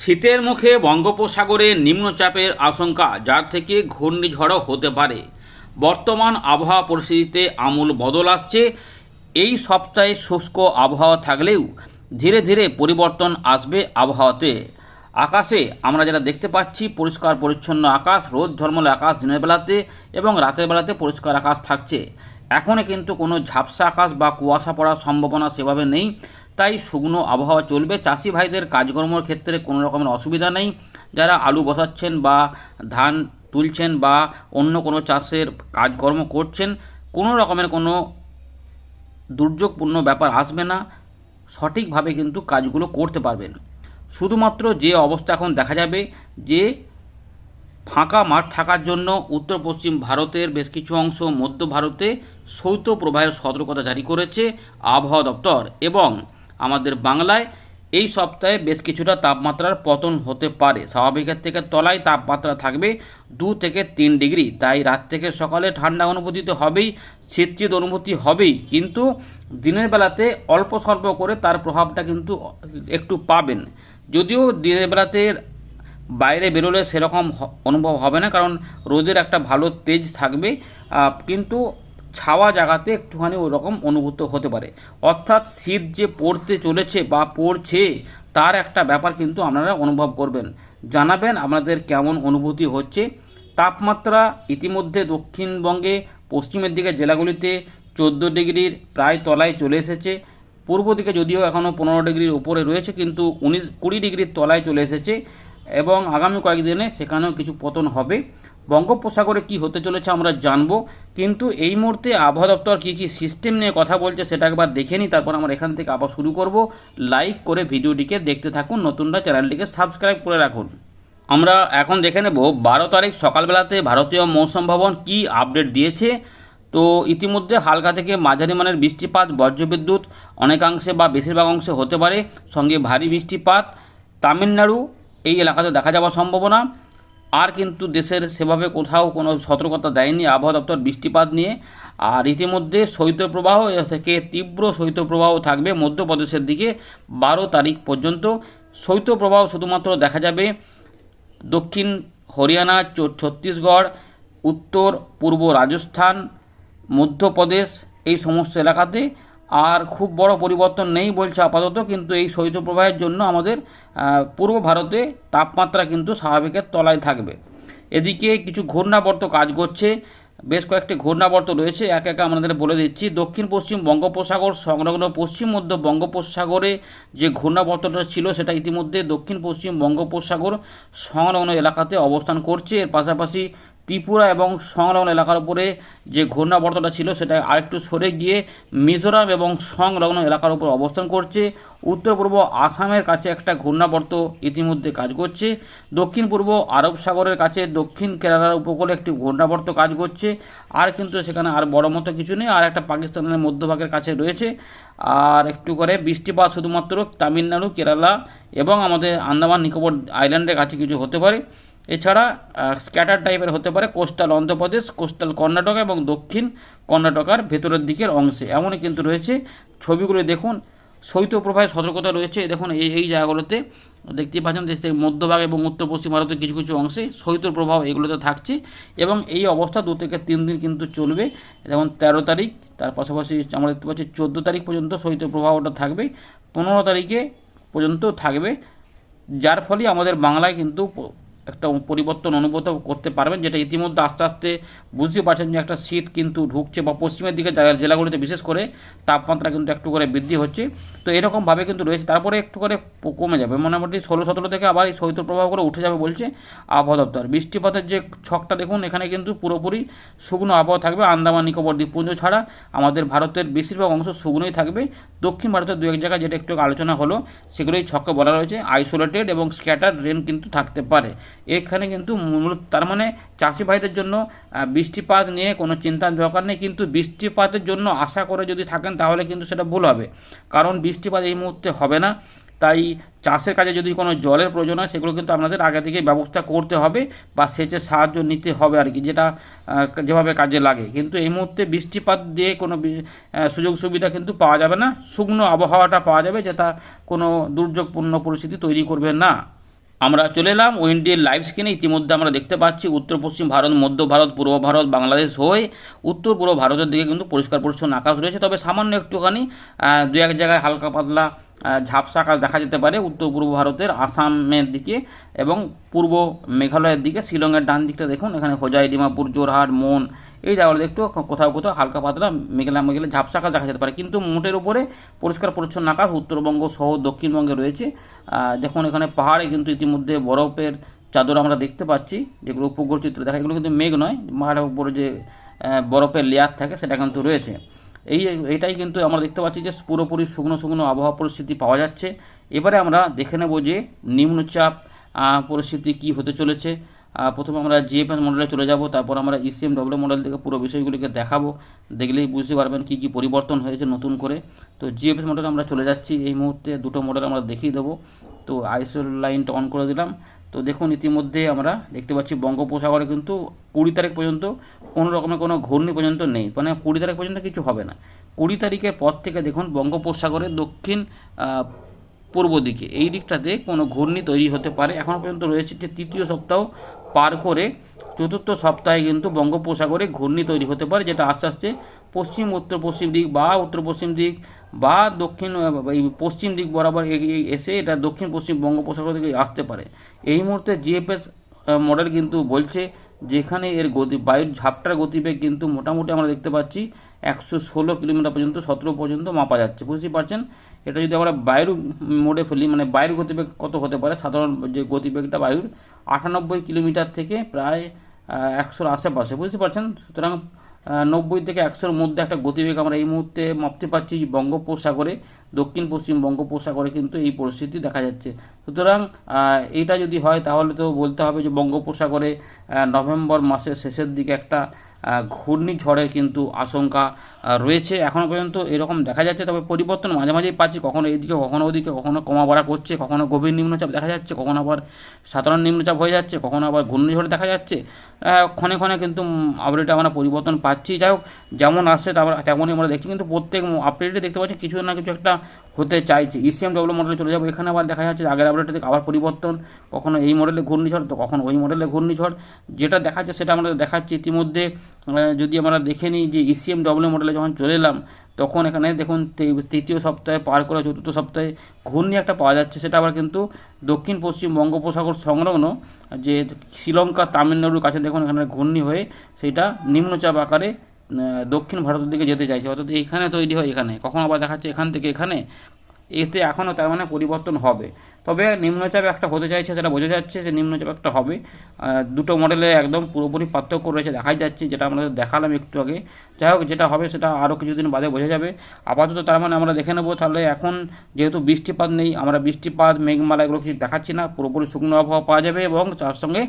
শীতের মুখে বঙ্গোপসাগরে নিম্নচাপের আশঙ্কা, যার থেকে ঘূর্ণিঝড়ও হতে পারে। বর্তমান আবহাওয়া পরিস্থিতিতে আমূল বদল আসছে। এই সপ্তাহে শুষ্ক আবহাওয়া থাকলেও ধীরে ধীরে পরিবর্তন আসবে আবহাওয়াতে। আকাশে আমরা যেটা দেখতে পাচ্ছি, পরিষ্কার পরিচ্ছন্ন আকাশ, রোদ ঝলমলে আকাশ দিনের বেলাতে এবং রাতের বেলাতে পরিষ্কার আকাশ থাকছে। এখনও কিন্তু কোনো ঝাপসা আকাশ বা কুয়াশা পড়ার সম্ভাবনা সেভাবে নেই। তাই শুকনো আবহাওয়া চলবে। চাষি ভাইদের কাজকর্মের ক্ষেত্রে কোনো রকমের অসুবিধা নেই। যারা আলু বসাচ্ছেন বা ধান তুলছেন বা অন্য কোনো চাষের কাজকর্ম করছেন, কোনো রকমের কোনো দুর্যোগপূর্ণ ব্যাপার আসবে না। সঠিকভাবে কিন্তু কাজগুলো করতে পারবেন। শুধুমাত্র যে অবস্থা এখন দেখা যাবে যে ফাঁকা মাঠ থাকার জন্য উত্তর পশ্চিম ভারতের বেশ কিছু অংশ মধ্য ভারতে শৈত্যপ্রবাহের সতর্কতা জারি করেছে আবহাওয়া দপ্তর এবং আমাদের বাংলায় এই সপ্তাহে বেশ কিছুটা তাপমাত্রার পতন হতে পারে। স্বাভাবিকের থেকে তলায় তাপমাত্রা থাকবে দু থেকে তিন ডিগ্রি। তাই রাত থেকে সকালে ঠান্ডা অনুভূতি তো হবেই শীত অনুভূতি হবেই। কিন্তু দিনের বেলাতে অল্প স্বল্প করে তার প্রভাবটা কিন্তু একটু পাবেন। যদিও দিনের বেলাতে বাইরে বেরোলে সেরকম অনুভব হবে না। কারণ রোদের একটা ভালো তেজ থাকবে। কিন্তু ছাওয়া জায়গাতে একটুখানি ওরকম অনুভূত হতে পারে। অর্থাৎ শীত যে পড়তে চলেছে বা পড়ছে, তার একটা ব্যাপার কিন্তু আপনারা অনুভব করবেন। জানাবেন আপনাদের কেমন অনুভূতি হচ্ছে। তাপমাত্রা ইতিমধ্যে দক্ষিণবঙ্গে, পশ্চিমের দিকে জেলাগুলিতে চোদ্দ ডিগ্রির প্রায় তলায় চলে এসেছে। পূর্ব দিকে যদিও এখনও পনেরো ডিগ্রির উপরে রয়েছে, কিন্তু উনিশ কুড়ি ডিগ্রির তলায় চলে এসেছে এবং আগামী কয়েকদিনে সেখানেও কিছু পতন হবে। বঙ্গোপসাগরে কি হতে চলেছে আমরা জানব, কিন্তু এই মুহূর্তে আবহাওয়া দপ্তর কী কী সিস্টেম নিয়ে কথা বলছে সেটা একবার দেখে নিই, তারপর আমরা এখান থেকে আবার শুরু করব। লাইক করে ভিডিওটিকে দেখতে থাকুন, নতুনরা চ্যানেলটিকে সাবস্ক্রাইব করে রাখুন। আমরা এখন দেখে নেব, বারো তারিখ সকালবেলাতে ভারতীয় মৌসুম ভবন কী আপডেট দিয়েছে। তো ইতিমধ্যে হালকা থেকে মাঝারি মানের বৃষ্টিপাত, বজ্রবিদ্যুৎ অনেকাংশে বা বেশিরভাগ অংশে হতে পারে, সঙ্গে ভারী বৃষ্টিপাত। তামিলনাড়ু এই এলাকাতে দেখা যাওয়ার সম্ভাবনা। আর কিন্তু দেশের সেভাবে কোথাও কোনো সতর্কতা দেয়নি আবহাওয়া দপ্তর বৃষ্টিপাত নিয়ে। আর ইতিমধ্যে শৈত্যপ্রবাহ থেকে তীব্র শৈত্যপ্রবাহ থাকবে মধ্যপ্রদেশের দিকে বারো তারিখ পর্যন্ত। শৈত্যপ্রবাহ শুধুমাত্র দেখা যাবে দক্ষিণ হরিয়ানা ছত্তিশগড় উত্তর পূর্ব রাজস্থান, মধ্যপ্রদেশ এই সমস্ত এলাকাতে। আর খুব বড় পরিবর্তন নেই বলছে আপাতত, কিন্তু এই শৈত্যপ্রবাহের জন্য আমাদের পূর্ব ভারতে তাপমাত্রা কিন্তু স্বাভাবিকের তলায় থাকবে। এদিকে কিছু ঘূর্ণাবর্ত কাজ করছে, বেশ কয়েকটি ঘূর্ণাবর্ত রয়েছে, এক একে আমাদের বলে দিচ্ছি। দক্ষিণ, পশ্চিম বঙ্গোপসাগর সংলগ্ন পশ্চিম, মধ্য বঙ্গোপসাগরে যে ঘূর্ণাবর্তটা ছিল সেটা ইতিমধ্যে দক্ষিণ, পশ্চিম বঙ্গোপসাগর সংলগ্ন এলাকাতে অবস্থান করছে। এর পাশাপাশি ত্রিপুরা এবং সংলগ্ন এলাকার উপরে যে ঘূর্ণাবর্তটা ছিল, সেটা আরেকটু সরে গিয়ে মিজোরাম এবং সংলগ্ন এলাকার উপর অবস্থান করছে। উত্তর পূর্ব আসামের কাছে একটা ঘূর্ণাবর্ত ইতিমধ্যে কাজ করছে। দক্ষিণ পূর্ব আরব সাগরের কাছে দক্ষিণ কেরালার উপকূলে একটি ঘূর্ণাবর্ত কাজ করছে। আর কিন্তু সেখানে আর বড় মতো কিছু নেই, আর একটা পাকিস্তানের মধ্যভাগের কাছে রয়েছে। আর একটু করে বৃষ্টিপাত শুধুমাত্র তামিলনাড়ু, কেরালা এবং আমাদের আন্দামান নিকোবর আইল্যান্ডের কাছে কিছু হতে পারে। এছাড়া স্ক্যাটার টাইপের হতে পারে কোস্টাল অন্ধ্রপ্রদেশ কোস্টাল কর্ণাটক এবং দক্ষিণ কর্ণাটকার ভেতরের দিকের অংশে। এমনই কিন্তু রয়েছে। ছবিগুলো দেখুন। শৈত্যপ্রবাহের সতর্কতা রয়েছে। দেখুন, এই এই জায়গাগুলোতে দেখতেই পাচ্ছেন যে মধ্যভাগ এবং উত্তর পশ্চিম ভারতের কিছু কিছু অংশে শৈত্যপ্রবাহ এগুলোতে থাকছে এবং এই অবস্থা দু থেকে তিন দিন কিন্তু চলবে। যেমন তেরো তারিখ, তার পাশাপাশি আমরা দেখতে পাচ্ছি চোদ্দ তারিখ পর্যন্ত শৈত্যপ্রবাহটা থাকবে, পনেরো তারিখে পর্যন্ত থাকবে। যার ফলে আমাদের বাংলায় কিন্তু একটা পরিবর্তন অনুভূত করতে পারবেন, যেটা ইতিমধ্যে আস্তে আস্তে বুঝতে পারছেন যে একটা শীত কিন্তু ঢুকছে বা পশ্চিমের দিকে জেলাগুলিতে বিশেষ করে তাপমাত্রা কিন্তু একটু করে বৃদ্ধি হচ্ছে। তো এরকমভাবে কিন্তু রয়েছে। তারপরে একটু করে কমে যাবে। মোটামুটি ষোলো সতেরো থেকে আবার এই শৈত্যপ্রবাহ করে উঠে যাবে বলছে আবহাওয়া দপ্তর। বৃষ্টিপাতের যে ছকটা দেখুন, এখানে কিন্তু পুরোপুরি শুকনো আবহাওয়া থাকবে। আন্দামান, নিকোবর দ্বীপপুঞ্জ ছাড়া আমাদের ভারতের বেশিরভাগ অংশ শুকনোই থাকবে। দক্ষিণ ভারতের দু এক জায়গায় যেটা একটু আলোচনা হলো, সেগুলোই ছকে বলা রয়েছে। আইসোলেটেড এবং স্ক্যাটার রেন কিন্তু থাকতে পারে। এখানে কিন্তু মূলত তার মানে চাষি ভাইদের জন্য বৃষ্টিপাত নিয়ে কোনো চিন্তার দরকার নেই, কিন্তু বৃষ্টিপাতের জন্য আশা করে যদি থাকেন তাহলে কিন্তু সেটা ভুল হবে। কারণ বৃষ্টিপাত এই মুহূর্তে হবে না। তাই চাষের কাজে যদি কোনো জলের প্রয়োজন হয়, সেগুলো কিন্তু আপনাদের আগে থেকে ব্যবস্থা করতে হবে বা সেচের সাহায্য নিতে হবে আর কি, যেটা যেভাবে কাজে লাগে। কিন্তু এই মুহূর্তে বৃষ্টিপাত দিয়ে কোনো সুযোগ সুবিধা কিন্তু পাওয়া যাবে না। শুকনো আবহাওয়াটা পাওয়া যাবে, যেটা কোনো দুর্যোগপূর্ণ পরিস্থিতি তৈরি করবে না। আমরা চলে এলাম উইন্ডির লাইভ স্ক্রিনে ইতিমধ্যে আমরা দেখতে পাচ্ছি উত্তর, পশ্চিম ভারত, মধ্য ভারত, পূর্ব ভারত, বাংলাদেশ হয়ে উত্তর, পূর্ব ভারতের দিকে কিন্তু পরিষ্কার পরিচ্ছন্ন আকাশ রয়েছে। তবে সামান্য একটুখানি দু এক জায়গায় হালকা পাতলা ঝাপসা আকাশ দেখা যেতে পারে উত্তর, পূর্ব ভারতের আসামের দিকে এবং পূর্ব মেঘালয়ের দিকে। শিলংয়ের ডান দিকটা দেখুন, এখানে হোজাই, ডিমাপুর, জোরহাট মন এই জায়গাগুলো একটু কোথাও কোথাও হালকা পাতলা, মেঘলা মেঘলে ঝাপসা আকাশ দেখা যেতে পারে। কিন্তু মোটের উপরে পরিষ্কার পরিচ্ছন্ন আকাশ, উত্তরবঙ্গ সহ দক্ষিণবঙ্গে রয়েছে। দেখুন এখানে পাহাড়ে কিন্তু ইতিমধ্যে বরফের চাদর আমরা দেখতে পাচ্ছি, যেগুলো উপগ্রহ চিত্র দেখা, এগুলো কিন্তু মেঘ নয়, পাহাড়ের উপরে যে বরফের লেয়ার থাকে সেটা কিন্তু রয়েছে। এই, এটাই কিন্তু আমরা দেখতে পাচ্ছি যে পুরোপুরি শুকনো শুকনো আবহাওয়া পরিস্থিতি পাওয়া যাচ্ছে। এবারে আমরা দেখে নেব যে নিম্নচাপ পরিস্থিতি কি হতে চলেছে। প্রথমে আমরা জিএফএস মডেলে চলে যাব, তারপর আমরা ইসিএম ডব্লিউ মডেল থেকে পুরো বিষয়গুলিকে দেখাবো, দেখলেই বুঝতে পারবেন কি কি পরিবর্তন হয়েছে নতুন করে। তো জিএফএস মডেলে আমরা চলে যাচ্ছি, এই মুহূর্তে দুটো মডেল আমরা দেখিয়ে দেবো। তো আইসো লাইনটা অন করে দিলাম। তো দেখুন, ইতিমধ্যে আমরা দেখতে পাচ্ছি বঙ্গোপসাগরে কিন্তু কুড়ি তারিখ পর্যন্ত কোনো রকমের কোনো ঘূর্ণি পর্যন্ত নেই। মানে কুড়ি তারিখ পর্যন্ত কিছু হবে না। কুড়ি তারিখের পর থেকে দেখুন, বঙ্গোপসাগরের দক্ষিণ পূর্ব দিকে। এই দিকটাতে কোনো ঘূর্ণি তৈরি হতে পারে। এখনও পর্যন্ত রয়েছে যে তৃতীয় সপ্তাহ পার করে চতুর্থ সপ্তাহে কিন্তু বঙ্গোপসাগরে ঘূর্ণি তৈরি হতে পারে, যেটা আস্তে আস্তে পশ্চিম, উত্তর পশ্চিম দিক বা উত্তর পশ্চিম দিক বা দক্ষিণ পশ্চিম দিক বরাবর এসে এটা দক্ষিণ পশ্চিম বঙ্গোপসাগর থেকে আসতে পারে। এই মুহূর্তে জিএফএস মডেল কিন্তু বলছে যেখানে এর গতি, বায়ুর ঝাপটার গতিবেগ কিন্তু মোটামুটি আমরা দেখতে পাচ্ছি একশো ষোলো কিলোমিটার পর্যন্ত, সতেরো পর্যন্ত মাপা যাচ্ছে। বুঝতেই পারছেন? এটা যদি আমরা বায়ুর মোডে ফেলি মানে বায়ুর গতিবেগ কত হতে পারে? সাধারণ যে গতিবেগটা বায়ুর, আটানব্বই কিলোমিটার থেকে প্রায় একশোর আশেপাশে। বুঝতে পারছেন? সুতরাং নব্বই থেকে একশোর মধ্যে একটা গতিবেগ আমরা এই মুহূর্তে মাপতে পারছি বঙ্গোপসাগরে। দক্ষিণ, পশ্চিম বঙ্গোপসাগরে কিন্তু এই পরিস্থিতি দেখা যাচ্ছে। সুতরাং এটা যদি হয়, তাহলে তো বলতে হবে যে বঙ্গোপসাগরে নভেম্বর মাসের শেষের দিকে একটা ঘূর্ণিঝড়ের কিন্তু আশঙ্কা রয়েছে এখনও পর্যন্ত এরকম দেখা যাচ্ছে। তবে পরিবর্তন মাঝে মাঝেই পাচ্ছি। কখনো এদিকে, কখনো ওদিকে, কখনো কমা বাড়া করছে, কখনো গভীর নিম্নচাপ দেখা যাচ্ছে, কখনো আবার সাধারণ নিম্নচাপ হয়ে যাচ্ছে, কখনো আবার ঘূর্ণিঝড় দেখা যাচ্ছে। ক্ষণে ক্ষণে কিন্তু আপডেটে আমরা পরিবর্তন পাচ্ছি। যাই হোক, যেমন আসছে তেমনই আমরা দেখছি। কিন্তু প্রত্যেক আপডেটে দেখতে পাচ্ছি কিছু না কিছু একটা হতে চাইছে। ইসিএম ডব্লিউ মডেলে চলে যাব। এখানে আবার দেখা যাচ্ছে আগের আপডেটে থেকে আবার পরিবর্তন। কখনো এই মডেলে ঘূর্ণিঝড় তো কখনো ওই মডেলে ঘূর্ণিঝড়। যেটা দেখাচ্ছে সেটা আমরা দেখাচ্ছি। ইতিমধ্যে যদি আমরা দেখে নিই যে ইসিএম ডব্লিউ মডেলে যখন চলে এলাম, তখন এখানে দেখুন তৃতীয় সপ্তাহে পার করে চতুর্থ সপ্তাহে ঘূর্ণি একটা পাওয়া যাচ্ছে। সেটা আবার কিন্তু দক্ষিণ পশ্চিম বঙ্গোপসাগর সংলগ্ন যে শ্রীলঙ্কা, তামিলনাড়ুর কাছে দেখুন এখানে ঘূর্ণি হয়ে সেটা নিম্নচাপ আকারে দক্ষিণ ভারতের দিকে যেতে চাইছে। অর্থাৎ এখানে তৈরি হয় এখানে। কখন আবার দেখাচ্ছে এখান থেকে এখানে। এতে এখনও তার মানে পরিবর্তন হবে। তবে নিম্নচাপ একটা হতে চাইছে, সেটা বোঝা যাচ্ছে যে নিম্নচাপ একটা হবে। দুটো মডেলে একদম পুরোপুরি পার্থক্য রয়েছে, দেখাই যাচ্ছে, যেটা আমরা দেখালাম একটু আগে। যাই হোক, যেটা হবে সেটা আরও কিছুদিন বাদে বোঝা যাবে। আপাতত তার মানে আমরা দেখে নেব, তাহলে এখন যেহেতু বৃষ্টিপাত নেই, আমরা বৃষ্টিপাত, মেঘমালা এগুলো কিছু দেখাচ্ছি না, পুরোপুরি শুকনো আবহাওয়া পাওয়া যাবে এবং তার সঙ্গে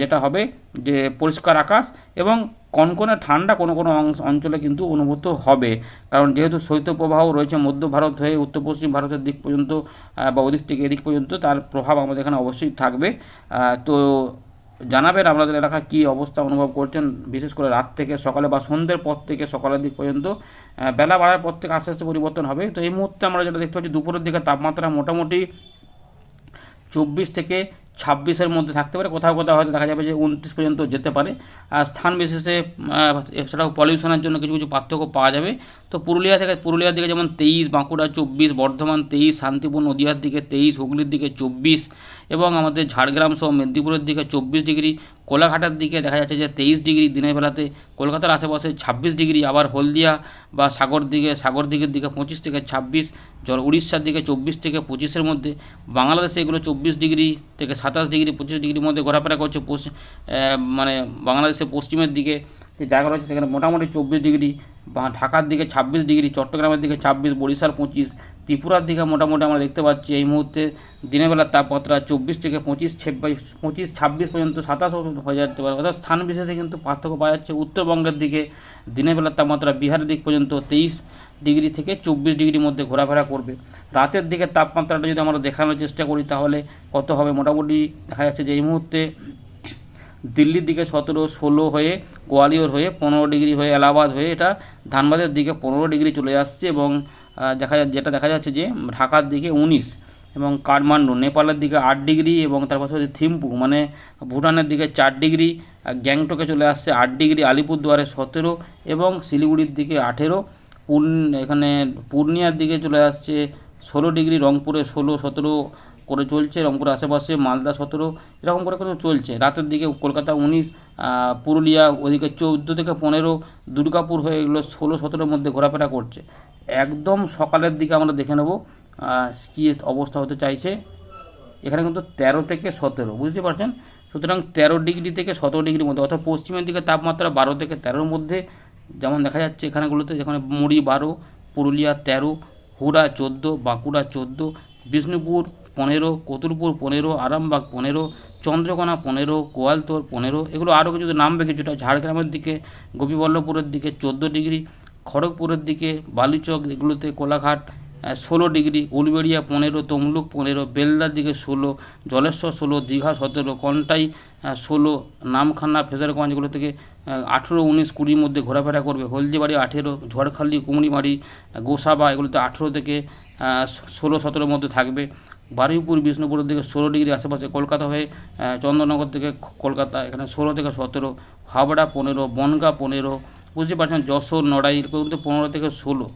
যেটা হবে যে পরিষ্কার আকাশ এবং কনকনে ঠান্ডা কোনো কোনো অঞ্চলে কিন্তু অনুভূত হবে। কারণ যেহেতু শৈত্যপ্রবাহ রয়েছে মধ্য ভারত হয়ে উত্তর পশ্চিম ভারতের দিক পর্যন্ত বা ওদিক থেকে এদিক পর্যন্ত তার প্রভাব আমাদের এখানে অবশ্যই থাকবে। তো জানাবেন আপনাদের এলাকা কী অবস্থা অনুভব করছেন, বিশেষ করে রাত থেকে সকালে বা সন্ধ্যের পর থেকে সকালের দিক পর্যন্ত। বেলা বাড়ার পর থেকে আস্তে আস্তে পরিবর্তন হবে। তো এই মুহূর্তে আমরা যেটা দেখতে পাচ্ছি, দুপুরের দিকে তাপমাত্রা মোটামুটি চব্বিশ থেকে ছাব্বিশের মধ্যে থাকতে পারে। কোথাও কোথাও হয়তো দেখা যাবে যে উনত্রিশ পর্যন্ত যেতে পারে। আর স্থান বিশেষে এছাড়াও পলিউশনের জন্য কিছু কিছু পার্থক্য পাওয়া যাবে। তো পুরুলিয়া থেকে, পুরুলিয়ার দিকে যেমন তেইশ, বাঁকুড়া চব্বিশ, বর্ধমান তেইশ, শান্তিপুর নদিয়ার দিকে তেইশ, হুগলির দিকে চব্বিশ এবং আমাদের ঝাড়গ্রাম সহ মেদিনীপুরের দিকে চব্বিশ ডিগ্রি, কোলাঘাটের দিকে দেখা যাচ্ছে যে তেইশ ডিগ্রি দিনের বেলাতে কলকাতার আশেপাশে ছাব্বিশ ডিগ্রি, আবার হলদিয়া বা সাগর দিকে, সাগর দিকের দিকে পঁচিশ থেকে ছাব্বিশ জল উড়িষ্যার দিকে চব্বিশ থেকে পঁচিশের মধ্যে, বাংলাদেশে এগুলো চব্বিশ ডিগ্রি থেকে সাতাশ ডিগ্রি, পঁচিশ ডিগ্রির মধ্যে ঘোরাফেরা করছে মানে বাংলাদেশের পশ্চিমের দিকে। যে জায়গা রয়েছে সেখানে মোটামুটি চব্বিশ ডিগ্রি বা ঢাকার দিকে ছাব্বিশ ডিগ্রি, চট্টগ্রামের দিকে ছাব্বিশ, বরিশাল পঁচিশ, ত্রিপুরার দিকে মোটামুটি আমরা দেখতে পাচ্ছি এই মুহূর্তে দিনের বেলার তাপমাত্রা চব্বিশ থেকে পঁচিশ, ছাব্বিশ পঁচিশ, ছাব্বিশ পর্যন্ত সাতাশ হয়ে যেতে পারে অর্থাৎ স্থান বিশেষে কিন্তু পার্থক্য পাওয়া যাচ্ছে। উত্তরবঙ্গের দিকে দিনের বেলার তাপমাত্রা বিহারের দিক পর্যন্ত তেইশ ডিগ্রি থেকে চব্বিশ ডিগ্রির মধ্যে ঘোরাফেরা করবে। রাতের দিকে তাপমাত্রাটা যদি আমরা দেখানোর চেষ্টা করি তাহলে কত হবে? মোটামুটি দেখা যাচ্ছে যে এই মুহূর্তে দিল্লির দিকে সতেরো, ষোলো হয়ে গোয়ালিয়র হয়ে পনেরো ডিগ্রি হয়ে এলাহাবাদ হয়ে এটা ধানবাদের দিকে পনেরো ডিগ্রি চলে আসছে এবং দেখা যা- যেটা দেখা যাচ্ছে যে ঢাকার দিকে উনিশ এবং কাঠমান্ডু, নেপালের দিকে আট ডিগ্রি এবং তার পাশাপাশি থিম্পু মানে ভুটানের দিকে চার ডিগ্রি গ্যাংটকে চলে আসছে আট ডিগ্রি, আলিপুরদুয়ারে সতেরো এবং শিলিগুড়ির দিকে আঠেরো, পুন, এখানে পূর্ণিয়ার দিকে চলে আসছে ষোলো ডিগ্রি, রংপুরে ষোলো, সতেরো করে চলছে রংপুরের আশেপাশে মালদা সতেরো, এরকম করে কিন্তু চলছে। রাতের দিকে কলকাতা উনিশ পুরুলিয়া ওদিকে চৌদ্দো থেকে পনেরো, দুর্গাপুর হয়ে এগুলো ষোলো, সতেরোর মধ্যে ঘোরাফেরা করছে। একদম সকালের দিকে আমরা দেখে নেব কী অবস্থা হতে চাইছে। এখানে কিন্তু তেরো থেকে সতেরো, বুঝতে পারছেন? সুতরাং তেরো ডিগ্রি থেকে সতেরো ডিগ্রির মধ্যে, অর্থাৎ পশ্চিমের দিকে তাপমাত্রা বারো থেকে তেরোর মধ্যে। যেমন দেখা যাচ্ছে এখানেগুলোতে, যেখানে মুড়ি বারো, পুরুলিয়া তেরো, হুড়া চোদ্দ, বাঁকুড়া চোদ্দ, বিষ্ণুপুর পনেরো কতুরপুর পনেরো, আরামবাগ পনেরো, চন্দ্রকোনা পনেরো কোয়ালতোর পনেরো, এগুলো আরও কিছু নামবে কিছুটা। ঝাড়গ্রামের দিকে, গোপীবল্লভপুরের দিকে চোদ্দ ডিগ্রি, খড়গপুরের দিকে বালিচক এগুলোতে কোলাঘাট ষোলো ডিগ্রি, উলবেড়িয়া পনেরো, তমলুক পনেরো, বেলদার দিকে ষোলো, জলেশ্বর ষোলো, দীঘা সতেরো কন্টাই ষোলো, নামখানা, ফেজারগঞ্জ এগুলো থেকে আঠেরো, উনিশ, কুড়ির মধ্যে ঘোরাফেরা করবে। হলদিবাড়ি আঠেরো, ঝড়খালি, কুমড়িমারি, গোসাবা এগুলোতে আঠেরো থেকে ষোলো, সতেরোর মধ্যে থাকবে। বারুইপুর বিষ্ণুপুরের দিকে ষোলো ডিগ্রি আশেপাশে কলকাতা হয়ে চন্দ্রনগর থেকে কলকাতা, এখানে ষোলো থেকে সতেরো হাবড়া পনেরো, বনগা পনেরো, বুঝতে পারছেন যশোর নড়াই পর্যন্ত পনেরো থেকে ষোলো।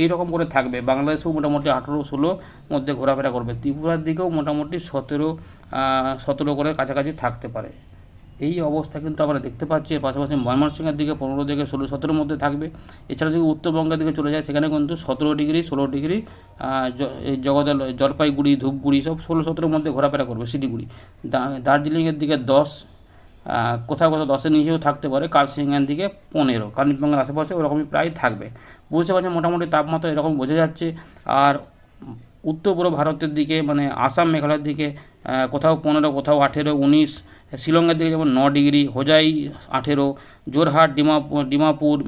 এই রকম করে থাকবে। বাংলাদেশেও মোটামুটি আঠেরো, ষোলো মধ্যে ঘোরাফেরা করবে। ত্রিপুরার দিকেও মোটামুটি সতেরো সতেরো করে কাছাকাছি থাকতে পারে। এই অবস্থা কিন্তু আমরা দেখতে পাচ্ছি। এর পাশাপাশি ময়মনসিংহের দিকে পনেরো থেকে ষোলো সতেরোর মধ্যে থাকবে। এছাড়া যদি উত্তরবঙ্গের দিকে চলে যায়, সেখানে কিন্তু সতেরো ডিগ্রি, ষোলো ডিগ্রি জগদল, জলপাইগুড়ি, ধূপগুড়ি সব ষোলো সতেরোর মধ্যে ঘোরাফেরা করবে শিলিগুড়ি দার্জিলিংয়ের দিকে দশ কোথাও কোথাও দশের নিচেও থাকতে পারে। কালসিংহের দিকে পনেরো। কালিম্পংয়ের আশেপাশে ওরকমই প্রায় থাকবে। বুঝতে পারছেন মোটামুটি তাপমাত্রা এরকম বোঝা যাচ্ছে। আর উত্তর পূর্ব ভারতের দিকে মানে আসাম, মেঘালয়ের দিকে কোথাও পনেরো, কোথাও আঠেরো, উনিশ শিলংয়ের দিকে যেমন ন ডিগ্রি, হোজাই আঠেরো জোরহাট ডিমাপুর ডিমাপুর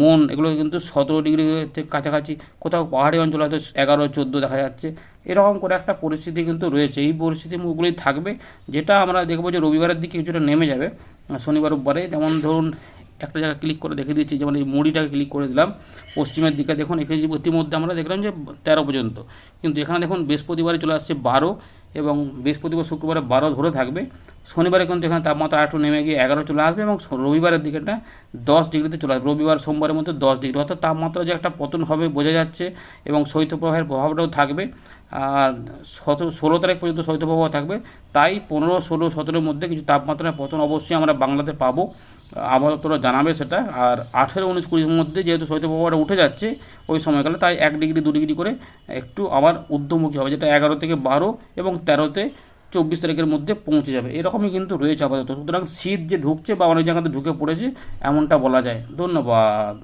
মন এগুলো কিন্তু সতেরো ডিগ্রি থেকে কাছাকাছি। কোথাও পাহাড়ি অঞ্চল হয়তো এগারো, চোদ্দ দেখা যাচ্ছে। এরকম করে একটা পরিস্থিতি কিন্তু রয়েছে। এই পরিস্থিতির মুখগুলোই থাকবে, যেটা আমরা দেখব যে রবিবারের দিকে কিছুটা নেমে যাবে, শনিবার, রোববারে। যেমন ধরুন, একটা জায়গায় ক্লিক করে দেখে দিচ্ছি, যেমন এই মুড়িটাকে ক্লিক করে দিলাম, পশ্চিমের দিকে। দেখুন, এখানে ইতিমধ্যে আমরা দেখলাম যে তেরো পর্যন্ত। কিন্তু এখানে দেখুন, বৃহস্পতিবারে চলে আসছে বারো এবং বৃহস্পতিবার, শুক্রবারে বারো ধরে থাকবে। শনিবারে কিন্তু এখানে তাপমাত্রা একটু নেমে গিয়ে এগারো চলে আসবে এবং রবিবারের দিকেটা দশ ডিগ্রিতে চলে আসবে। রবিবার, সোমবারের মধ্যে দশ ডিগ্রি। অর্থাৎ তাপমাত্রা যে একটা পতন হবে বোঝা যাচ্ছে এবং শৈত্যপ্রবাহের প্রভাবটাও থাকবে। আর ষোলো তারিখ পর্যন্ত শৈত্যপ্রবাহ থাকবে। তাই পনেরো, ষোলো, সতেরোর মধ্যে কিছু তাপমাত্রার পতন অবশ্যই আমরা বাংলাতে পাবো। আবহাওয়া জানাবে সেটা। আর আঠেরো, উনিশ, কুড়ির মধ্যে যেহেতু শৈত্যপ্রবাহটা উঠে যাচ্ছে ওই সময়কালে, তাই এক ডিগ্রি, দু ডিগ্রি করে একটু আবার ঊর্ধ্বমুখী হবে, যেটা এগারো থেকে বারো এবং তেরোতে চব্বিশ তারিখের মধ্যে পৌঁছে যাবে। এরকমই কিন্তু রয়েছে আপাতত। সুতরাং শীত যে ঢুকছে বা অনেক জায়গাতে ঢুকে পড়েছে, এমনটা বলা যায়। ধন্যবাদ।